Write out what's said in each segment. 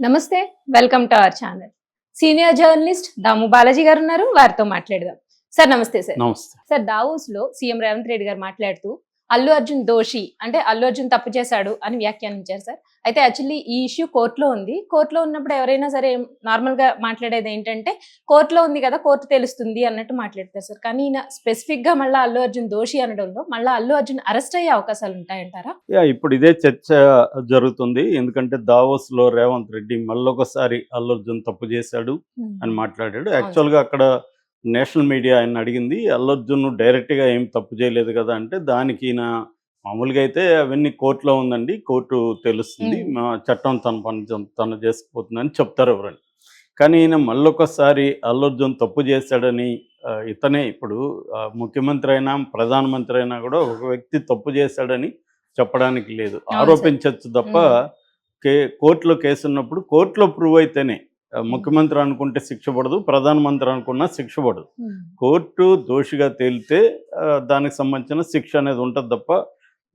నమస్తే welcome to our channel. Senior journalist Damu Balaji గారు ఉన్నారు వారితో మాట్లాడదాం. సార్ నమస్తే సార్. సార్ దావోస్లో సీఎం రేవంత్ రెడ్డి గారు మాట్లాడుతూ అల్లు అర్జున్ దోషి అంటే అల్లు అర్జున్ తప్పు చేశాడు అని వ్యాఖ్యానించారు సార్. అయితే యాక్చువల్లీ ఈ ఇష్యూ కోర్టులో ఉంది. కోర్టులో ఉన్నప్పుడు ఎవరైనా సరే నార్మల్గా మాట్లాడేది ఏంటంటే కోర్టులో ఉంది కదా కోర్టు తెలుస్తుంది అన్నట్టు మాట్లాడతారు సార్. కానీ ఈయన స్పెసిఫిక్గా మళ్ళీ అల్లు అర్జున్ దోషి అనడంలో మళ్ళీ అల్లు అర్జున్ అరెస్ట్ అయ్యే అవకాశాలు ఉంటాయంటారా? యా ఇప్పుడు ఇదే చర్చ జరుగుతుంది. ఎందుకంటే దావోస్లో రేవంత్ రెడ్డి మళ్ళొకసారి అల్లు అర్జున్ తప్పు చేశాడు అని మాట్లాడాడు. యాక్చువల్గా అక్కడ నేషనల్ మీడియా ఆయన అడిగింది అల్లు అర్జున్ డైరెక్ట్గా ఏం తప్పు చేయలేదు కదా అంటే దానికి ఈయన మామూలుగా అయితే అవన్నీ కోర్టులో ఉందండి కోర్టు తెలుస్తుంది. మా చట్టం తన పని తను- చేసుకుపోతుందని చెప్తారు ఎవరండి కానీ ఈయన మళ్ళొకసారి అల్లు అర్జున్ తప్పు చేశాడని ఇతనే ఇప్పుడు ముఖ్యమంత్రి అయినా ప్రధానమంత్రి అయినా కూడా ఒక వ్యక్తి తప్పు చేశాడని చెప్పడానికి లేదు. ఆరోపించవచ్చు తప్ప. కే కోర్టులో కేసు ఉన్నప్పుడు కోర్టులో ప్రూవ్ అయితేనే ముఖ్యమంత్రి అనుకుంటే శిక్ష పడదు ప్రధానమంత్రి అనుకున్నా శిక్ష పడదు. కోర్టు దోషిగా తేలితే దానికి సంబంధించిన శిక్ష అనేది ఉంటుంది తప్ప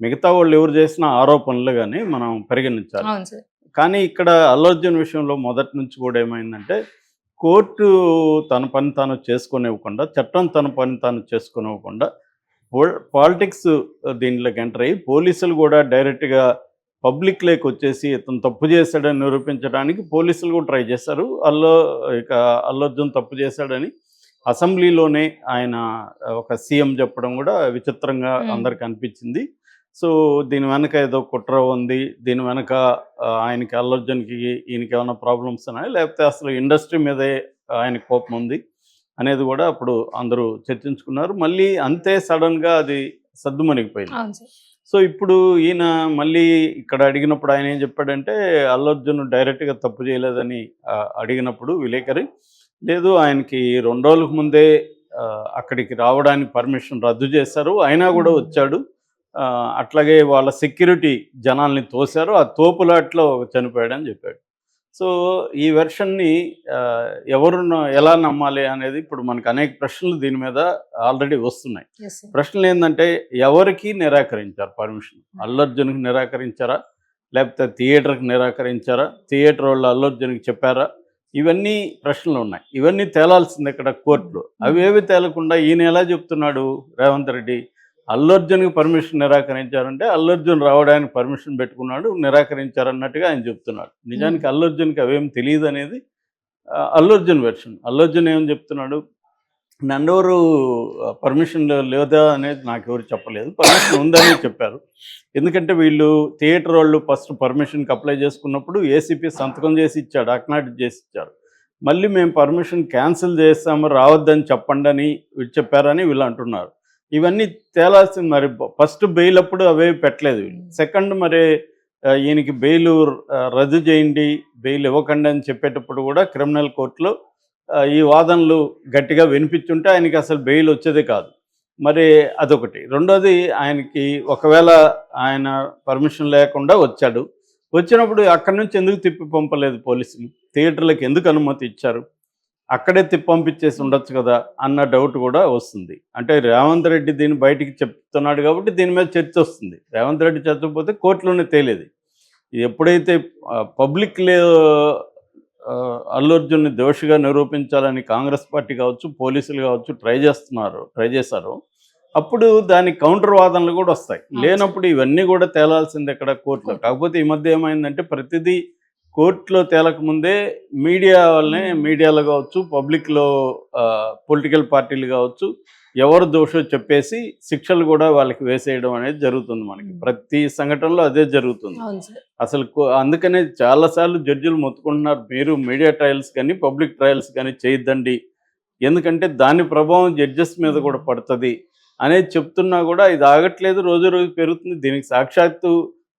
మిగతా వాళ్ళు ఎవరు చేసిన ఆరోపణలు కానీ మనం పరిగణించాలి. కానీ ఇక్కడ అల్లు అర్జున్ విషయంలో మొదటి నుంచి కూడా ఏమైందంటే కోర్టు తన పని తాను చేసుకునివ్వకుండా చట్టం తన పని తాను చేసుకునివ్వకుండా పాలిటిక్స్ దీంట్లోకి ఎంటర్ అయ్యి పోలీసులు కూడా డైరెక్ట్గా పబ్లిక్ లేక్ వచ్చేసి ఇతను తప్పు చేశాడని నిరూపించడానికి పోలీసులు కూడా ట్రై చేశారు. అల్లు ఇక అల్లు అర్జున్ తప్పు చేశాడని అసెంబ్లీలోనే ఆయన ఒక సీఎం చెప్పడం కూడా విచిత్రంగా. అందరికి అనిపించింది. సో దీని వెనక ఏదో కుట్ర ఉంది దీని వెనక ఆయనకి అల్లు అర్జున్కి ఈయనకి ఏమైనా ప్రాబ్లమ్స్ ఉన్నాయా? లేకపోతే అసలు ఇండస్ట్రీ మీదే ఆయన కోపం ఉంది అనేది కూడా అప్పుడు అందరూ చర్చించుకున్నారు. మళ్ళీ అంతే సడన్గా అది సద్దుమణిగిపోయింది. అవును సార్. సో ఇప్పుడు ఈయన మళ్ళీ ఇక్కడ అడిగినప్పుడు ఆయన ఏం చెప్పాడంటే అల్లు అర్జున్ డైరెక్ట్గా తప్పు చేయలేదని అడిగినప్పుడు విలేకరి లేదు ఆయనకి రెండు రోజులకు ముందే అక్కడికి రావడానికి పర్మిషన్ రద్దు చేశారు అయినా కూడా. వచ్చాడు అట్లాగే వాళ్ళ సెక్యూరిటీ జనాల్ని తోశారు ఆ తోపులాట్లో చనిపోయాడని చెప్పాడు సో ఈ వెర్షన్ని ఎవరు ఎలా నమ్మాలి అనేది ఇప్పుడు మనకు అనేక ప్రశ్నలు దీని మీద ఆల్రెడీ వస్తున్నాయి. ప్రశ్నలు ఏంటంటే ఎవరికి నిరాకరించారు పర్మిషన్? అల్లు అర్జున్కి నిరాకరించారా? లేకపోతే థియేటర్కి నిరాకరించారా? థియేటర్ వాళ్ళు అల్లు అర్జున్కి చెప్పారా? ఇవన్నీ ప్రశ్నలు ఉన్నాయి. ఇవన్నీ తేలాల్సింది ఇక్కడ కోర్టులో. అవి ఏవి తేలకుండా ఈయన ఎలా చెప్తున్నాడు? రేవంత్ రెడ్డి అల్లు అర్జున్కి పర్మిషన్ నిరాకరించారంటే అల్లు అర్జున్ రావడానికి పర్మిషన్ పెట్టుకున్నాడు నిరాకరించారన్నట్టుగా ఆయన చెప్తున్నాడు. నిజానికి అల్లు అర్జున్కి అవేం తెలియదు అనేది ఆ, అల్లు అర్జున్ వెర్షన్ అల్లు అర్జున్ ఏం చెప్తున్నాడు? నన్నెవరు పర్మిషన్ లేదా అనేది నాకు ఎవరు చెప్పలేదు. పర్మిషన్ ఉందని చెప్పారు. ఎందుకంటే వీళ్ళు థియేటర్ వాళ్ళు ఫస్ట్ పర్మిషన్కి అప్లై చేసుకున్నప్పుడు ఏసీపీ సంతకం చేసి ఇచ్చాడు అక్నాలెడ్జ్ చేసి ఇచ్చారు. మళ్ళీ మేము పర్మిషన్ క్యాన్సిల్ చేస్తాము రావద్దని చెప్పండి అని చెప్పారని వీళ్ళు అంటున్నారు. ఇవన్నీ తేలాల్సింది మరి ఫస్ట్ బెయిల్ అప్పుడు అవే పెట్టలేదు సెకండ్ మరి ఈయనకి బెయిల్ రద్దు చేయండి బెయిల్ ఇవ్వకండి అని చెప్పేటప్పుడు కూడా క్రిమినల్ కోర్టులో ఈ వాదనలు గట్టిగా వినిపించుంటే ఆయనకి అసలు బెయిల్ వచ్చేదే కాదు. మరి అదొకటి. రెండోది ఆయనకి ఒకవేళ ఆయన పర్మిషన్ లేకుండా వచ్చాడు. వచ్చినప్పుడు అక్కడి నుంచి ఎందుకు తిప్పి పంపలేదు పోలీసులు? థియేటర్లకు ఎందుకు అనుమతి ఇచ్చారు? అక్కడే తిప్పి పంపించేసి ఉండొచ్చు కదా అన్న డౌట్ కూడా వస్తుంది. అంటే రేవంత్ రెడ్డి దీన్ని బయటికి చెప్తున్నాడు కాబట్టి దీని మీద చర్చ వస్తుంది. రేవంత్ రెడ్డి చెప్పకపోతే కోర్టులోనే తేలేది. ఎప్పుడైతే పబ్లిక్ లే అల్లు అర్జున్ని దోషిగా నిరూపించాలని కాంగ్రెస్ పార్టీ కావచ్చు పోలీసులు కావచ్చు ట్రై చేస్తున్నారు ట్రై చేశారు. అప్పుడు దానికి కౌంటర్ వాదనలు కూడా వస్తాయి. లేనప్పుడు ఇవన్నీ కూడా తేలాల్సింది ఎక్కడ? కోర్టులో. కాకపోతే ఈ మధ్య ఏమైందంటే ప్రతిదీ కోర్టులో తేలక ముందే మీడియా Hmm. మీడియాలో కావచ్చు పబ్లిక్లో పొలిటికల్ పార్టీలు కావచ్చు ఎవరు దోషో చెప్పేసి శిక్షలు కూడా వాళ్ళకి వేసేయడం అనేది జరుగుతుంది మనకి. ప్రతి సంఘటనలో అదే జరుగుతుంది. అసలు అందుకనే చాలాసార్లు జడ్జిలు మొత్తుకుంటున్నారు మీరు మీడియా ట్రయల్స్ కానీ పబ్లిక్ ట్రయల్స్ కానీ చేయొద్దండి. ఎందుకంటే దాని ప్రభావం జడ్జెస్ మీద కూడా పడుతుంది. అనేది చెప్తున్నా కూడా ఇది ఆగట్లేదు రోజు రోజు పెరుగుతుంది. దీనికి సాక్షాత్తు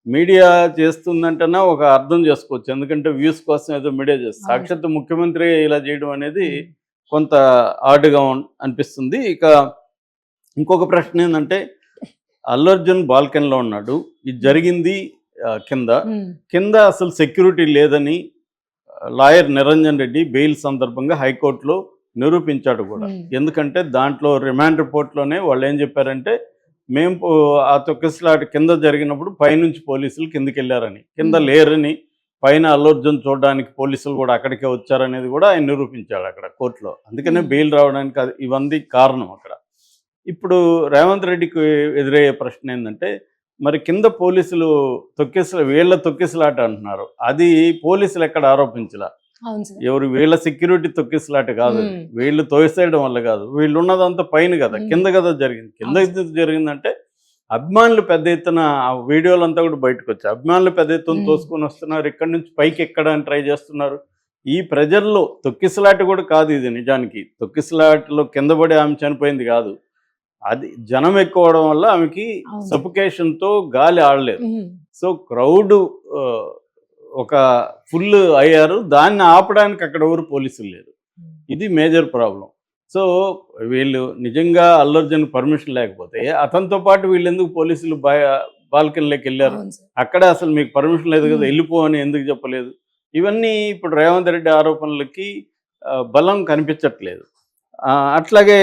మీడియా చేస్తుందంటేనే ఒక అర్థం చేసుకోవచ్చు. ఎందుకంటే వ్యూస్ కోసం ఏదో మీడియా చేస్తుంది. అవును. సాక్షాత్తు ముఖ్యమంత్రి ఇలా చేయడం అనేది కొంత ఆడుగా ఉన్- అనిపిస్తుంది. ఇక ఇంకొక ప్రశ్న ఏంటంటే అల్లు అర్జున్ బాల్కనీలో ఉన్నాడు. ఇది జరిగింది కింద. కింద అసలు సెక్యూరిటీ లేదని లాయర్ నిరంజన్ రెడ్డి బెయిల్ సందర్భంగా హైకోర్టులో నిరూపించాడు కూడా. ఎందుకంటే దాంట్లో రిమాండ్ రిపోర్ట్లోనే వాళ్ళు ఏం చెప్పారంటే మేము ఆ తొక్కిసలాట కింద జరిగినప్పుడు పైనుంచి పోలీసులు కిందకి వెళ్ళారని కింద. లేరని పైన అల్లు అర్జున్ చూడడానికి పోలీసులు కూడా అక్కడికే వచ్చారనేది కూడా ఆయన నిరూపించాడు అక్కడ కోర్టులో. అందుకనే. బెయిల్ రావడానికి అది ఇవన్నీ కారణం అక్కడ. ఇప్పుడు రేవంత్ రెడ్డికి ఎదురయ్యే ప్రశ్న ఏంటంటే మరి కింద పోలీసులు తొక్కిసల వీళ్ళ తొక్కిసలాట అంటున్నారు. అది పోలీసులు ఎక్కడ ఆరోపించలా? ఎవరు వీళ్ళ సెక్యూరిటీ తొక్కిసలాట కాదు. వీళ్ళు తోసేయడం వల్ల కాదు. వీళ్ళు ఉన్నదంతా పైన కదా. కింద కదా జరిగింది. కింద జరిగిందంటే అభిమానులు పెద్ద ఎత్తున ఆ వీడియోలంతా కూడా బయటకు వచ్చాయి అభిమానులు పెద్ద ఎత్తున. తోసుకొని వస్తున్నారు ఇక్కడ నుంచి పైకి ఎక్కడానికి ట్రై చేస్తున్నారు. ఈ ప్రజల్లో తొక్కిసలాట కూడా కాదు ఇది నిజానికి. తొక్కిసలాటలో కింద పడి ఆమె చనిపోయింది కాదు. అది జనం ఎక్కువ అవడం వల్ల ఆమెకి అవును. suffocation తో గాలి ఆడలేదు. సో క్రౌడ్ ఒక ఫుల్ అయ్యారు. దాన్ని ఆపడానికి అక్కడ ఎవరు పోలీసులు లేరు. ఇది మేజర్ ప్రాబ్లం. సో వీళ్ళు నిజంగా అల్లర్జున్ పర్మిషన్ లేకపోతే అతనితో పాటు వీళ్ళు ఎందుకు పోలీసులు బా బాల్కనీలోకి వెళ్ళారు? అక్కడ అసలు మీకు పర్మిషన్ లేదు కదా Hmm. వెళ్ళిపో అని ఎందుకు చెప్పలేదు? ఇవన్నీ ఇప్పుడు రేవంత్ రెడ్డి ఆరోపణలకి బలం కనిపించట్లేదు. అట్లాగే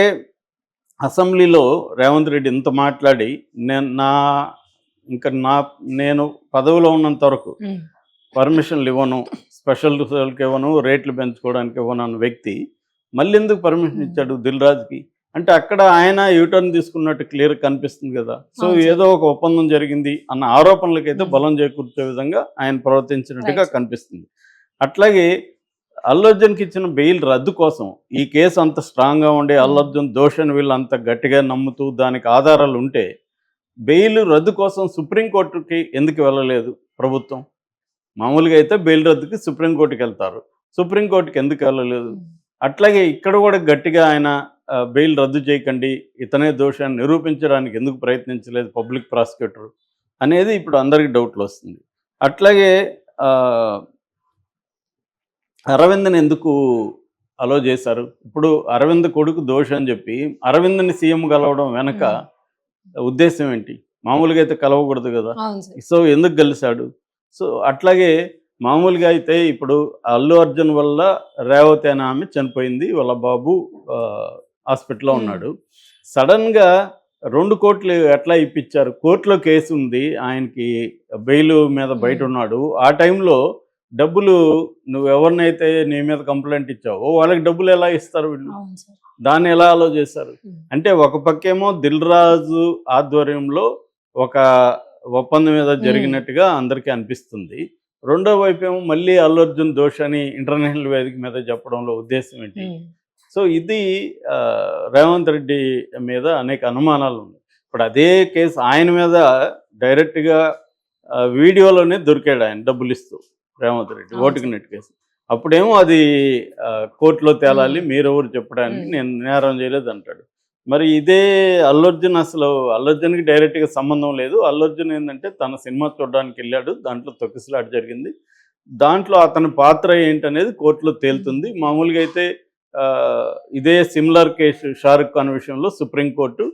అసెంబ్లీలో రేవంత్ రెడ్డి ఇంత మాట్లాడి నేను నా ఇంకా నా నేను పదవిలో ఉన్నంత వరకు ఉమ్. పర్మిషన్లు ఇవ్వను స్పెషల్ రిజల్ట్కి ఇవ్వను రేట్లు పెంచుకోవడానికి ఇవ్వను అన్న వ్యక్తి మళ్ళీ ఎందుకు పర్మిషన్. ఇచ్చాడు దిల్ రాజుకి అంటే అక్కడ ఆయన యూటర్న్ తీసుకున్నట్టు క్లియర్ కనిపిస్తుంది కదా సో. ఏదో ఒక ఒప్పందం జరిగింది అన్న ఆరోపణలకైతే. బలం చేకూర్చే విధంగా ఆయన ప్రవర్తించినట్టుగా. కనిపిస్తుంది అట్లాగే అల్లు అర్జున్కి ఇచ్చిన బెయిల్ రద్దు కోసం ఈ కేసు అంత స్ట్రాంగ్గా ఉండి అల్లు. అర్జున్ దోషని వీళ్ళు అంత గట్టిగా నమ్ముతూ దానికి ఆధారాలు ఉంటే బెయిల్ రద్దు కోసం సుప్రీంకోర్టుకి ఎందుకు వెళ్ళలేదు ప్రభుత్వం మామూలుగా అయితే బెయిల్ రద్దుకి సుప్రీంకోర్టుకి వెళ్తారు. సుప్రీంకోర్టుకి ఎందుకు వెళ్ళలేదు? అట్లాగే ఇక్కడ కూడా గట్టిగా ఆయన బెయిల్ రద్దు చేయకండి ఇతనే దోషాన్ని నిరూపించడానికి ఎందుకు ప్రయత్నించలేదు పబ్లిక్ ప్రాసిక్యూటర్ అనేది ఇప్పుడు అందరికి డౌట్లు వస్తుంది. అట్లాగే అరవింద్ని ఎందుకు అలో చేశారు? ఇప్పుడు అరవింద్ కొడుకు దోష అని చెప్పి అరవింద్ని సీఎం కలవడం వెనక ఉద్దేశం ఏంటి? మామూలుగా అయితే కలవకూడదు కదా? సో ఎందుకు కలిశాడు సో అట్లాగే మామూలుగా అయితే ఇప్పుడు అల్లు అర్జున్ వల్ల రేవతి అనే ఆమె చనిపోయింది వాళ్ళ బాబు హాస్పిటల్లో. ఉన్నాడు సడన్గా రెండు కోట్లు ఎట్లా ఇప్పించారు కోర్టులో కేసు ఉంది ఆయనకి బెయిల్ మీద బయట. ఉన్నాడు ఆ టైంలో డబ్బులు నువ్వు ఎవరినైతే నీ మీద కంప్లైంట్ ఇచ్చావో వాళ్ళకి డబ్బులు ఎలా ఇస్తారు వీళ్ళు దాన్ని ఎలా చేశారు ఉమ్. అంటే ఒక పక్కేమో దిల్ రాజు ఆధ్వర్యంలో ఒక ఒప్పందం మీద జరిగినట్టుగా అందరికీ అనిపిస్తుంది. రెండో వైపు ఏమో మళ్ళీ అల్లు అర్జున్ దోష్ అని ఇంటర్నేషనల్ వేదిక మీద చెప్పడంలో ఉద్దేశం ఏంటి. సో ఇది రేవంత్ రెడ్డి మీద అనేక అనుమానాలు ఉన్నాయి. ఇప్పుడు అదే కేసు ఆయన మీద డైరెక్ట్గా వీడియోలోనే దొరికాడు ఆయన డబ్బులు ఇస్తూ రేవంత్ రెడ్డి ఓటుకు నెట్ కేసు. అప్పుడేమో అది కోర్టులో తేలాలి. మీరెవరు చెప్పడానికి. నేను నేరం చేయలేదు అంటాడు. మరి ఇదే అల్లు అర్జున్ అసలు అల్లర్జున్కి డైరెక్ట్గా సంబంధం లేదు. అల్లర్జున్ ఏంటంటే తన సినిమా చూడడానికి వెళ్ళాడు దాంట్లో తొక్కిసలాట జరిగింది. దాంట్లో అతని పాత్ర ఏంటనేది కోర్టులో తేలుతుంది. మామూలుగా అయితే ఇదే సిమిలర్ కేసు షారుఖ్ ఖాన్ విషయంలో సుప్రీంకోర్టు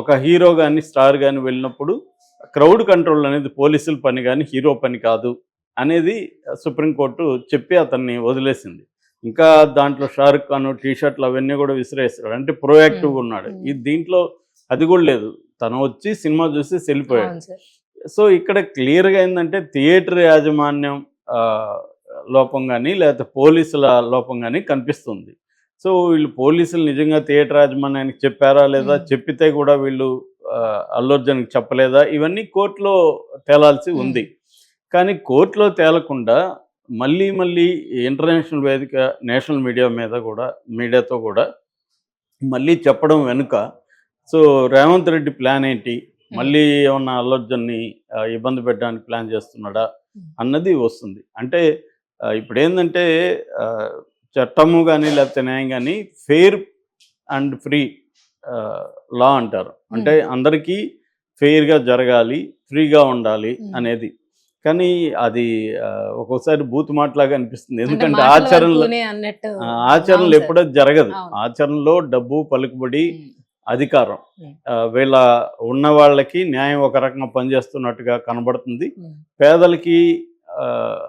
ఒక హీరో కానీ స్టార్ కానీ వెళ్ళినప్పుడు క్రౌడ్ కంట్రోల్ అనేది పోలీసుల పని కానీ హీరో పని కాదు అనేది సుప్రీంకోర్టు చెప్పి అతన్ని వదిలేసింది. ఇంకా దాంట్లో షారుఖ్ ఖాన్ టీ షర్ట్లు అవన్నీ కూడా విసిరేస్తాడు. అంటే ప్రోయాక్టివ్గా ఉన్నాడు. ఈ దీంట్లో అది కూడా లేదు. తను వచ్చి సినిమా చూసి వెళ్ళిపోయాడు. సో ఇక్కడ క్లియర్గా ఏంటంటే థియేటర్ యాజమాన్యం లోపం కానీ లేకపోతే పోలీసుల లోపం కానీ కనిపిస్తుంది. సో వీళ్ళు పోలీసులు నిజంగా థియేటర్ యాజమాన్యానికి చెప్పారా లేదా. చెప్పితే కూడా వీళ్ళు ఆ, అల్లు అర్జున్కి చెప్పలేదా? ఇవన్నీ కోర్టులో తేలాల్సి ఉంది. కానీ కోర్టులో తేలకుండా మళ్ళీ మళ్ళీ ఇంటర్నేషనల్ వేదిక నేషనల్ మీడియా మీద కూడా మీడియాతో కూడా మళ్ళీ చెప్పడం వెనుక సో రేవంత్ రెడ్డి ప్లాన్ ఏంటి? మళ్ళీ ఏమన్నా అల్లు అర్జున్ని ఆ, ఇబ్బంది పెట్టడానికి ప్లాన్ చేస్తున్నాడా. అన్నది వస్తుంది. అంటే ఇప్పుడు ఏంటంటే చట్టము కానీ లేకపోతే న్యాయం కానీ ఫెయిర్ అండ్ ఫ్రీ లా అంటారు. అంటే అందరికీ ఫెయిర్గా జరగాలి ఫ్రీగా ఉండాలి. అనేది. కానీ అది ఒక్కోసారి బూత్ మాటలాగా అనిపిస్తుంది ఎందుకంటే ఆచరణలో ఆచరణలో. ఎప్పుడో జరగదు. ఆచరణలో డబ్బు పలుకుబడి. అధికారం వీళ్ళ ఉన్న వాళ్ళకి న్యాయం ఒక రకంగా పనిచేస్తున్నట్టుగా కనబడుతుంది. పేదలకి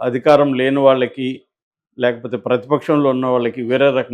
అధికారం లేని వాళ్ళకి లేకపోతే ప్రతిపక్షంలో ఉన్న వాళ్ళకి వేరే రకంగా